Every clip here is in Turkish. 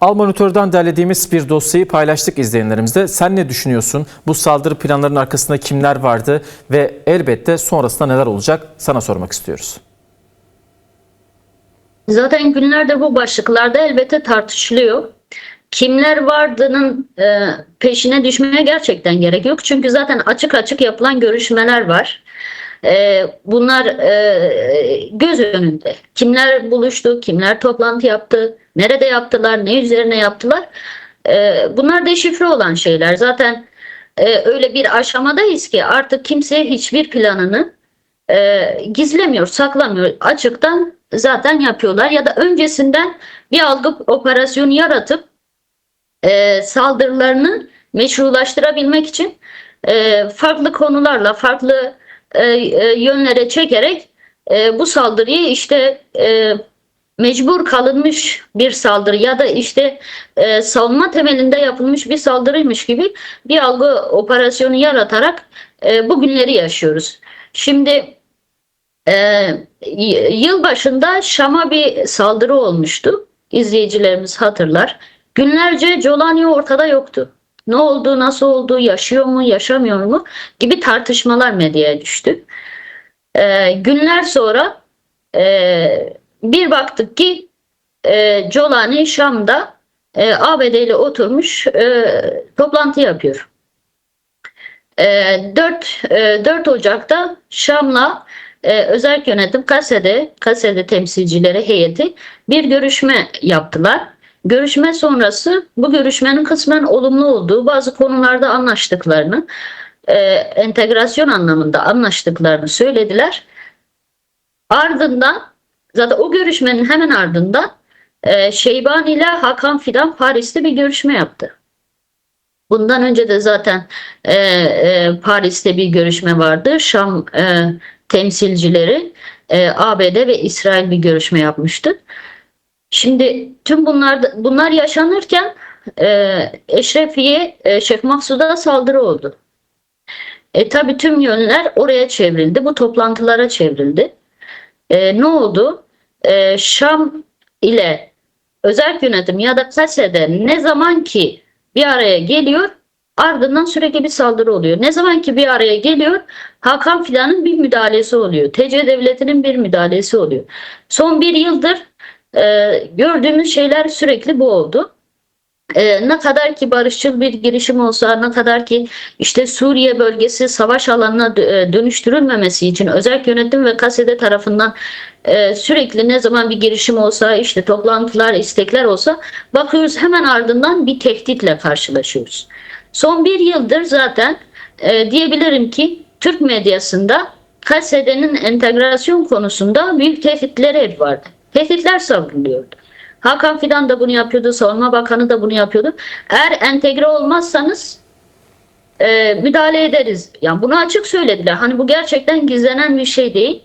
Al Monitör'den derlediğimiz bir dosyayı paylaştık izleyenlerimizle. Sen ne düşünüyorsun? Bu saldırı planlarının arkasında kimler vardı ve elbette sonrasında neler olacak? Sana sormak istiyoruz. Zaten günlerde bu başlıklarda elbette tartışılıyor. Kimler vardığının e, peşine düşmeye gerçekten gerek yok. Çünkü zaten açık açık yapılan görüşmeler var. E, bunlar e, göz önünde. Kimler buluştu, kimler toplantı yaptı, nerede yaptılar, ne üzerine yaptılar. E, bunlar deşifre olan şeyler. Zaten e, öyle bir aşamadayız ki artık kimse hiçbir planını e, gizlemiyor, saklamıyor. Açıktan zaten yapıyorlar ya da öncesinden bir algı operasyonu yaratıp saldırılarını meşrulaştırabilmek için farklı konularla, farklı e, e, yönlere çekerek e, bu saldırıyı işte mecbur kalınmış bir saldırı ya da işte e, savunma temelinde yapılmış bir saldırıymış gibi bir algı operasyonu yaratarak e, bugünleri yaşıyoruz. Şimdi yıl başında Şam'a bir saldırı olmuştu. İzleyicilerimiz hatırlar. Günlerce Colani ortada yoktu. Ne oldu, nasıl oldu, yaşıyor mu, yaşamıyor mu gibi tartışmalar medyaya düştü. E, günler sonra e, bir baktık ki e, Colani Şam'da e, ABD ile oturmuş e, toplantı yapıyor. E, 4, e, 4 Ocak'ta Şam'la e, özel yönetim Kase'de, Kase'de temsilcileri heyeti bir görüşme yaptılar. Görüşme sonrası bu görüşmenin kısmen olumlu olduğu bazı konularda anlaştıklarını, e, entegrasyon anlamında anlaştıklarını söylediler. Ardından zaten o görüşmenin hemen ardından e, Şeyban ile Hakan Fidan Paris'te bir görüşme yaptı. Bundan önce de zaten e, e, Paris'te bir görüşme vardı. Şam e, temsilcileri e, ABD ve İsrail bir görüşme yapmıştı. Şimdi tüm bunlar bunlar yaşanırken e, Eşrefiye e, Şeyh Mahsud'a saldırı oldu. E tabi tüm yönler oraya çevrildi. Bu toplantılara çevrildi. E, ne oldu? E, Şam ile özel yönetim ya da Kase'de ne zaman ki bir araya geliyor ardından sürekli bir saldırı oluyor. Ne zaman ki bir araya geliyor Hakan Fidan'ın bir müdahalesi oluyor. TC Devleti'nin bir müdahalesi oluyor. Son bir yıldır e, gördüğümüz şeyler sürekli bu oldu. E, ne kadar ki barışçıl bir girişim olsa, ne kadar ki işte Suriye bölgesi savaş alanına e, dönüştürülmemesi için özel yönetim ve kasede tarafından e, sürekli ne zaman bir girişim olsa, işte toplantılar, istekler olsa bakıyoruz hemen ardından bir tehditle karşılaşıyoruz. Son bir yıldır zaten e, diyebilirim ki Türk medyasında kasedenin entegrasyon konusunda büyük tehditleri hep vardı. Tehditler savruluyordu. Hakan Fidan da bunu yapıyordu, Savunma Bakanı da bunu yapıyordu. Eğer entegre olmazsanız e, müdahale ederiz. Yani bunu açık söylediler. Hani bu gerçekten gizlenen bir şey değil.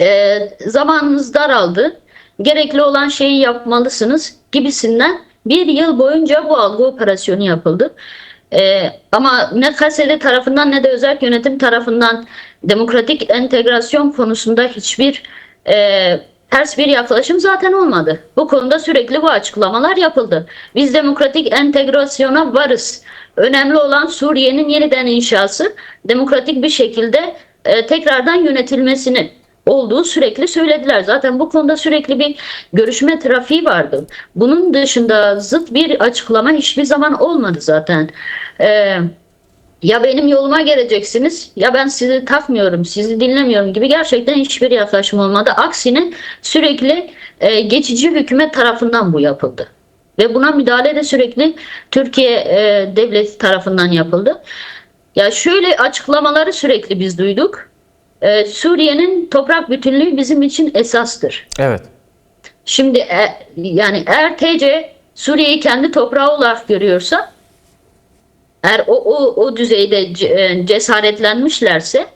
E, zamanınız daraldı. Gerekli olan şeyi yapmalısınız gibisinden bir yıl boyunca bu algı operasyonu yapıldı. E, ama ne Kaseli tarafından ne de özel yönetim tarafından demokratik entegrasyon konusunda hiçbir e, ters bir yaklaşım zaten olmadı. Bu konuda sürekli bu açıklamalar yapıldı. Biz demokratik entegrasyona varız. Önemli olan Suriye'nin yeniden inşası, demokratik bir şekilde e, tekrardan yönetilmesini olduğu sürekli söylediler. Zaten bu konuda sürekli bir görüşme trafiği vardı. Bunun dışında zıt bir açıklama hiçbir zaman olmadı zaten. Ee, ya benim yoluma geleceksiniz ya ben sizi takmıyorum, sizi dinlemiyorum gibi gerçekten hiçbir yaklaşım olmadı. Aksine sürekli e, geçici hükümet tarafından bu yapıldı. Ve buna müdahale de sürekli Türkiye e, devleti tarafından yapıldı. Ya şöyle açıklamaları sürekli biz duyduk. E, Suriye'nin toprak bütünlüğü bizim için esastır. Evet. Şimdi e, yani eğer TC Suriye'yi kendi toprağı olarak görüyorsa eğer o, o, o düzeyde e, cesaretlenmişlerse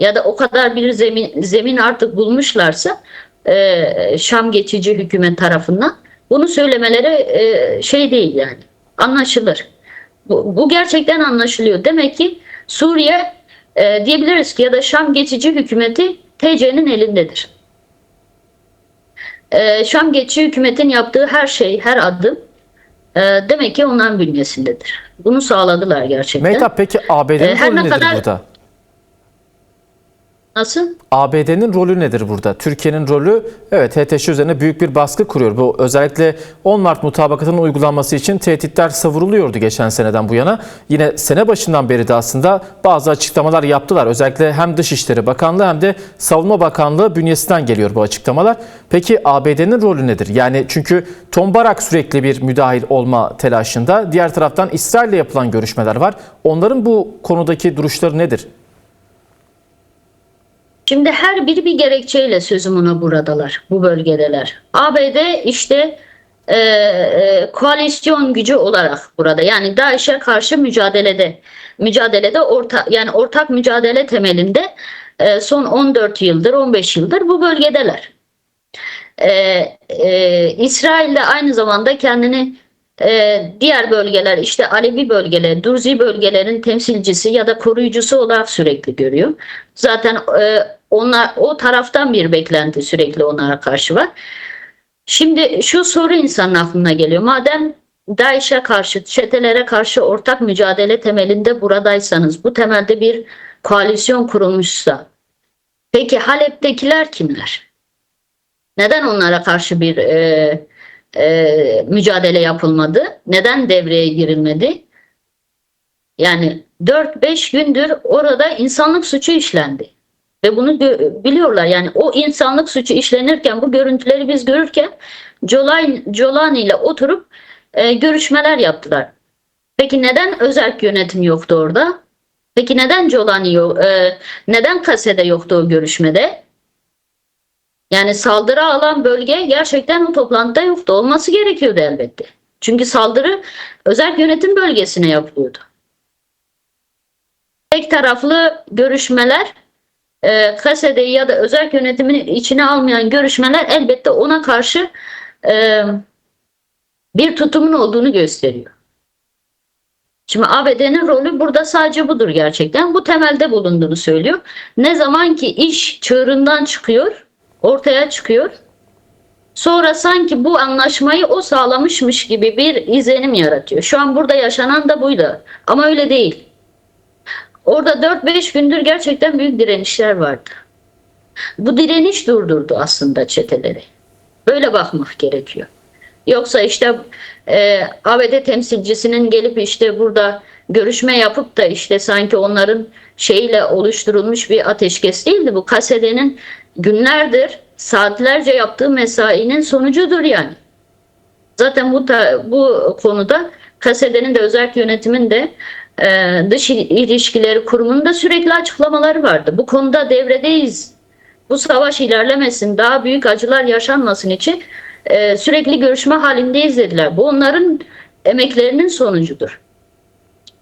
ya da o kadar bir zemin, zemin artık bulmuşlarsa e, Şam geçici hükümet tarafından bunu söylemeleri e, şey değil yani anlaşılır. Bu, bu gerçekten anlaşılıyor. Demek ki Suriye e, diyebiliriz ki ya da Şam geçici hükümeti TC'nin elindedir. E, Şam geçici hükümetin yaptığı her şey, her adım e, demek ki onların bünyesindedir. Bunu sağladılar gerçekten. Mehtap peki ABD'nin Ee, her rolü ne nedir kadar- burada? Nasıl? ABD'nin rolü nedir burada? Türkiye'nin rolü evet HTŞ üzerine büyük bir baskı kuruyor. Bu özellikle 10 Mart mutabakatının uygulanması için tehditler savuruluyordu geçen seneden bu yana. Yine sene başından beri de aslında bazı açıklamalar yaptılar. Özellikle hem Dışişleri Bakanlığı hem de Savunma Bakanlığı bünyesinden geliyor bu açıklamalar. Peki ABD'nin rolü nedir? Yani çünkü Tom Barak sürekli bir müdahil olma telaşında. Diğer taraftan İsrail'le yapılan görüşmeler var. Onların bu konudaki duruşları nedir? Şimdi her biri bir gerekçeyle sözümüne buradalar, bu bölgedeler. ABD işte e, e, koalisyon gücü olarak burada. Yani DAEŞ'e karşı mücadelede, mücadelede orta yani ortak mücadele temelinde e, son 14 yıldır, 15 yıldır bu bölgedeler. E, e, İsrail de aynı zamanda kendini e, diğer bölgeler işte Alevi bölgeler, Durzi bölgelerin temsilcisi ya da koruyucusu olarak sürekli görüyor. Zaten e, onlar o taraftan bir beklenti sürekli onlara karşı var. Şimdi şu soru insanın aklına geliyor. Madem DAEŞ'e karşı, çetelere karşı ortak mücadele temelinde buradaysanız, bu temelde bir koalisyon kurulmuşsa, peki Halep'tekiler kimler? Neden onlara karşı bir e, e, mücadele yapılmadı? Neden devreye girilmedi? Yani 4-5 gündür orada insanlık suçu işlendi. Ve bunu biliyorlar. Yani o insanlık suçu işlenirken, bu görüntüleri biz görürken Jolani ile oturup e, görüşmeler yaptılar. Peki neden özerk yönetim yoktu orada? Peki neden Jolani yok, e, neden Kasede yoktu o görüşmede? Yani saldırı alan bölge gerçekten o toplantıda yoktu. Olması gerekiyordu elbette. Çünkü saldırı özel yönetim bölgesine yapılıyordu. Tek taraflı görüşmeler e, Kasede'yi ya da özel yönetimin içine almayan görüşmeler elbette ona karşı e, bir tutumun olduğunu gösteriyor. Şimdi ABD'nin rolü burada sadece budur gerçekten. Bu temelde bulunduğunu söylüyor. Ne zaman ki iş çığırından çıkıyor, ortaya çıkıyor. Sonra sanki bu anlaşmayı o sağlamışmış gibi bir izlenim yaratıyor. Şu an burada yaşanan da buydu. Ama öyle değil. Orada 4-5 gündür gerçekten büyük direnişler vardı. Bu direniş durdurdu aslında çeteleri. Böyle bakmak gerekiyor. Yoksa işte e, ABD temsilcisinin gelip işte burada görüşme yapıp da işte sanki onların şeyle oluşturulmuş bir ateşkes değildi. Bu Kasede'nin günlerdir saatlerce yaptığı mesainin sonucudur yani. Zaten bu ta- bu konuda Kasede'nin de özel yönetimin de e, dış ilişkileri kurumunun da sürekli açıklamaları vardı. Bu konuda devredeyiz. Bu savaş ilerlemesin, daha büyük acılar yaşanmasın için e, sürekli görüşme halindeyiz dediler. Bu onların emeklerinin sonucudur.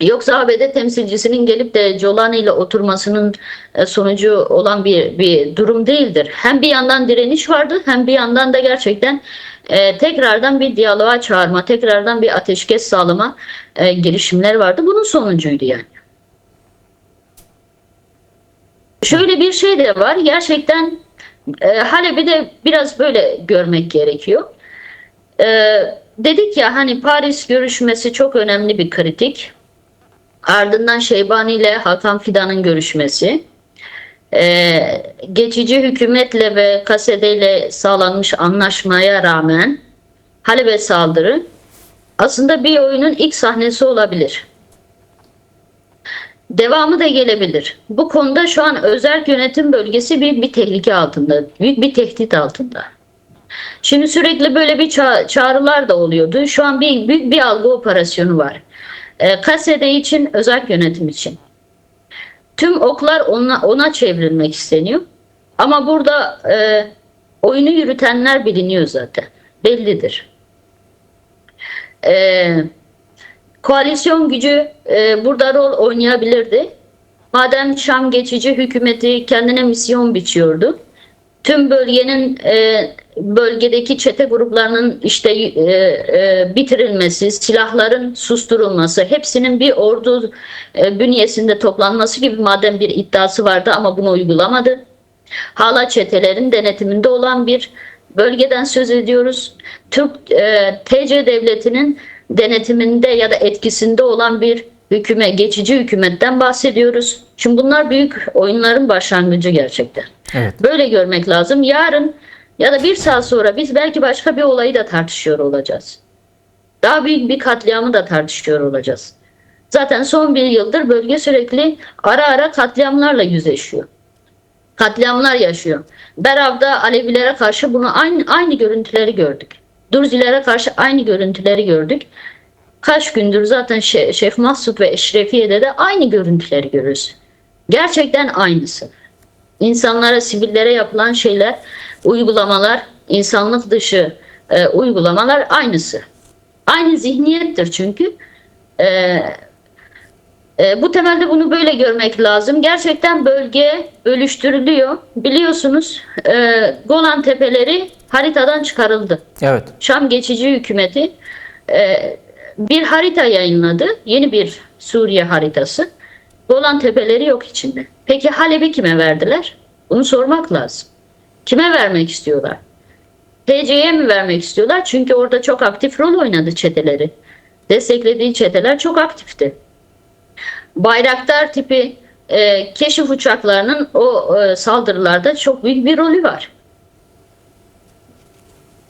Yoksa ABD temsilcisinin gelip de Jolani ile oturmasının e, sonucu olan bir, bir durum değildir. Hem bir yandan direniş vardı hem bir yandan da gerçekten e, tekrardan bir diyaloğa çağırma, tekrardan bir ateşkes sağlama e, girişimler vardı. Bunun sonucuydu yani. Şöyle bir şey de var. Gerçekten e, Halep'i de biraz böyle görmek gerekiyor. E, dedik ya hani Paris görüşmesi çok önemli bir kritik. Ardından Şeybani ile Hakan Fidan'ın görüşmesi. Ee, geçici hükümetle ve Kasede ile sağlanmış anlaşmaya rağmen Halep'e saldırı aslında bir oyunun ilk sahnesi olabilir. Devamı da gelebilir. Bu konuda şu an özel yönetim bölgesi büyük bir tehlike altında, büyük bir tehdit altında. Şimdi sürekli böyle bir ça- çağrılar da oluyordu. Şu an bir büyük bir algı operasyonu var. E, Kasede için, özel yönetim için. Tüm oklar ona, ona çevrilmek isteniyor. Ama burada e, oyunu yürütenler biliniyor zaten. Bellidir. E, koalisyon gücü e, burada rol oynayabilirdi. Madem Şam geçici hükümeti kendine misyon biçiyordu. Tüm bölgenin e, bölgedeki çete gruplarının işte e, e, bitirilmesi, silahların susturulması, hepsinin bir ordu e, bünyesinde toplanması gibi madem bir iddiası vardı ama bunu uygulamadı. Hala çetelerin denetiminde olan bir bölgeden söz ediyoruz. Türk e, TC devletinin denetiminde ya da etkisinde olan bir hükümet, geçici hükümetten bahsediyoruz. Şimdi bunlar büyük oyunların başlangıcı gerçekten. Evet. Böyle görmek lazım. Yarın ya da bir saat sonra biz belki başka bir olayı da tartışıyor olacağız. Daha büyük bir katliamı da tartışıyor olacağız. Zaten son bir yıldır bölge sürekli ara ara katliamlarla yüzleşiyor. Katliamlar yaşıyor. Berav'da Alevilere karşı bunu aynı aynı görüntüleri gördük. Durzilere karşı aynı görüntüleri gördük. Kaç gündür zaten Şe- Şef Mahsut ve Eşrefiye'de de aynı görüntüleri görüyoruz. Gerçekten aynısı. İnsanlara, sivillere yapılan şeyler, uygulamalar, insanlık dışı e, uygulamalar aynısı. Aynı zihniyettir çünkü. E, e, bu temelde bunu böyle görmek lazım. Gerçekten bölge bölüştürülüyor. Biliyorsunuz e, Golan Tepeleri haritadan çıkarıldı. Evet. Şam geçici hükümeti e, bir harita yayınladı. Yeni bir Suriye haritası. Golan Tepeleri yok içinde. Peki Halep'i kime verdiler? Bunu sormak lazım. Kime vermek istiyorlar? TC'ye mi vermek istiyorlar? Çünkü orada çok aktif rol oynadı çeteleri. Desteklediği çeteler çok aktifti. Bayraktar tipi e, keşif uçaklarının o e, saldırılarda çok büyük bir rolü var.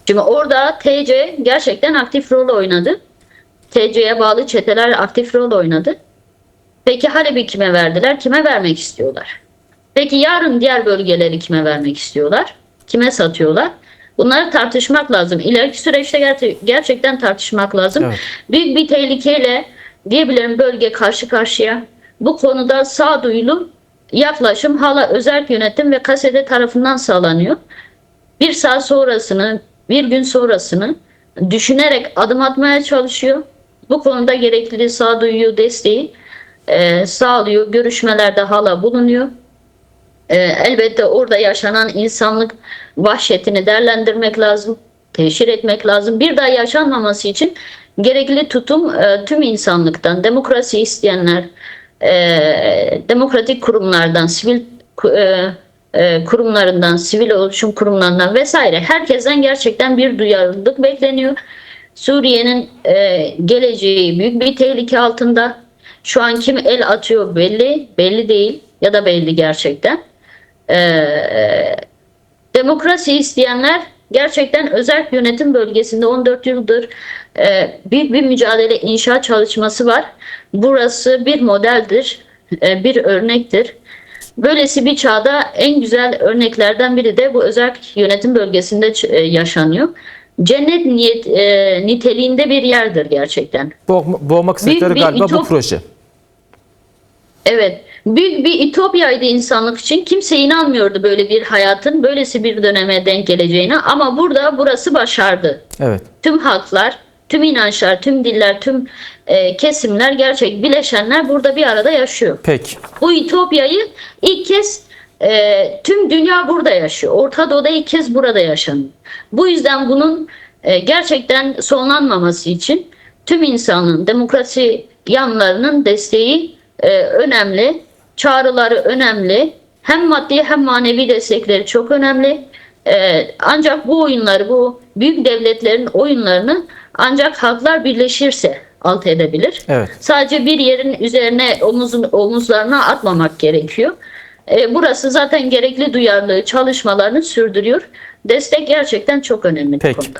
Şimdi orada TC gerçekten aktif rol oynadı. TC'ye bağlı çeteler aktif rol oynadı. Peki Halep'i kime verdiler? Kime vermek istiyorlar? Peki yarın diğer bölgeleri kime vermek istiyorlar? Kime satıyorlar? Bunları tartışmak lazım. İleriki süreçte ger- gerçekten tartışmak lazım. Evet. Büyük bir tehlikeyle diyebilirim bölge karşı karşıya. Bu konuda sağduyulu yaklaşım hala özel yönetim ve kasede tarafından sağlanıyor bir saat sonrasını, bir gün sonrasını düşünerek adım atmaya çalışıyor. Bu konuda gerekli sağduyu desteği e, sağlıyor. Görüşmelerde hala bulunuyor. E, elbette orada yaşanan insanlık vahşetini değerlendirmek lazım. Teşhir etmek lazım. Bir daha yaşanmaması için gerekli tutum e, tüm insanlıktan, demokrasi isteyenler, demokratik kurumlardan, sivil ku- kurumlarından, sivil oluşum kurumlarından vesaire herkesten gerçekten bir duyarlılık bekleniyor. Suriye'nin geleceği büyük bir tehlike altında. Şu an kim el atıyor belli, belli değil ya da belli gerçekten. E, demokrasi isteyenler gerçekten özel yönetim bölgesinde 14 yıldır e, büyük bir mücadele inşa çalışması var. Burası bir modeldir, e, bir örnektir. Böylesi bir çağda en güzel örneklerden biri de bu özel yönetim bölgesinde e, yaşanıyor. Cennet niyet, e, niteliğinde bir yerdir gerçekten. Boğma, boğmak istedikleri bir galiba bu ütop- proje. Evet. Büyük bir ütopyaydı insanlık için. Kimse inanmıyordu böyle bir hayatın, böylesi bir döneme denk geleceğine. Ama burada burası başardı. Evet. Tüm halklar, tüm inançlar, tüm diller, tüm e, kesimler, gerçek bileşenler burada bir arada yaşıyor. Peki. Bu ütopyayı ilk kez e, tüm dünya burada yaşıyor. Orta Doğu'da ilk kez burada yaşanıyor. Bu yüzden bunun e, gerçekten sonlanmaması için tüm insanlığın demokrasi yanlarının desteği e, önemli. Çağrıları önemli. Hem maddi hem manevi destekleri çok önemli. E, ancak bu oyunları, bu büyük devletlerin oyunlarını ancak halklar birleşirse alt edebilir. Evet. Sadece bir yerin üzerine omuzun, omuzlarına atmamak gerekiyor. E, burası zaten gerekli duyarlılığı çalışmalarını sürdürüyor. Destek gerçekten çok önemli Peki. konuda.